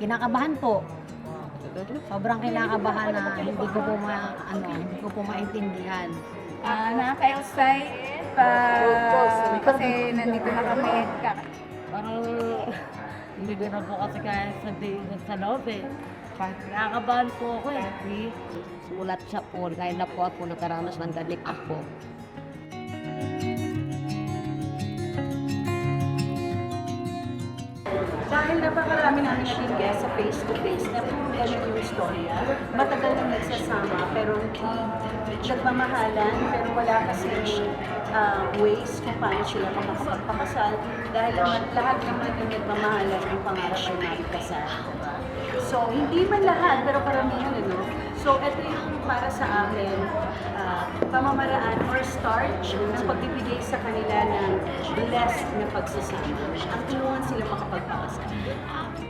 kinakabahan po. Sobrang kinakabahan na hindi ko po ma, ano, hindi ko po maintindihan. Ah, nakaka-excite pa kasi nandito na kami. Ka- Parang hindi ko na po kasi kaya sabihin sa loob eh. Nakakabahan po ako eh. Sulat siya po, dahil na po ako nakaranas ng ganito po. Dahil napakarami namin naging guest sa face-to-face na ganun yung istorya. Matagal na nagsasama pero nagmamahalan pero wala kasi uh, ways kung paano sila makakapagpakasal dahil naman lahat naman yung nagmamahalan yung pangarap ay makikasal. So, hindi man lahat, pero karamihan, ano? So, ito yung para sa amin, ah, pamamaraan or start ng pagbibigay sa kanila ng blessed na pagsasama. Ang nossa.